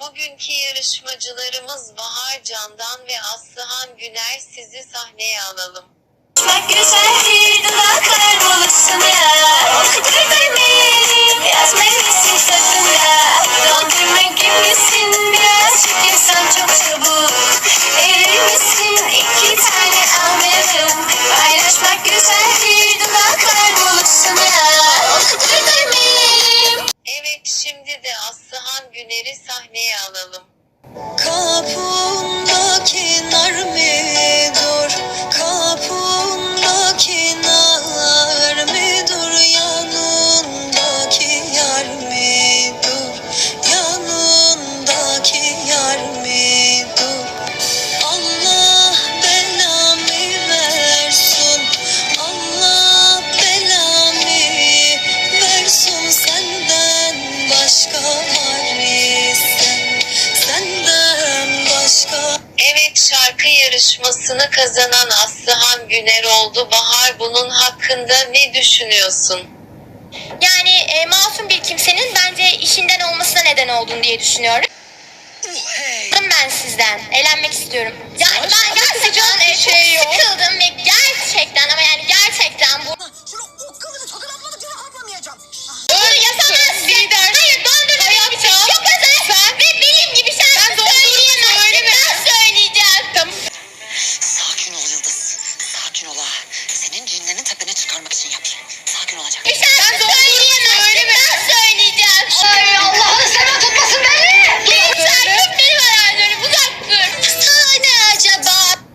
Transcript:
Bugünkü yarışmacılarımız Bahar Candan ve Aslıhan Güner sizi sahneye alalım. Bak güzeldir dudaklar buluşsun ya Güner'i sahneye alalım. Kapındaki yarışmasını kazanan Aslıhan Güner oldu. Bahar bunun hakkında ne düşünüyorsun? Yani e, masum bir kimsenin bence işinden olmasına neden oldun diye düşünüyorum. Sıkıldım ben sizden. Eğlenmek istiyorum. Yani 新薬品ョクサークルの話。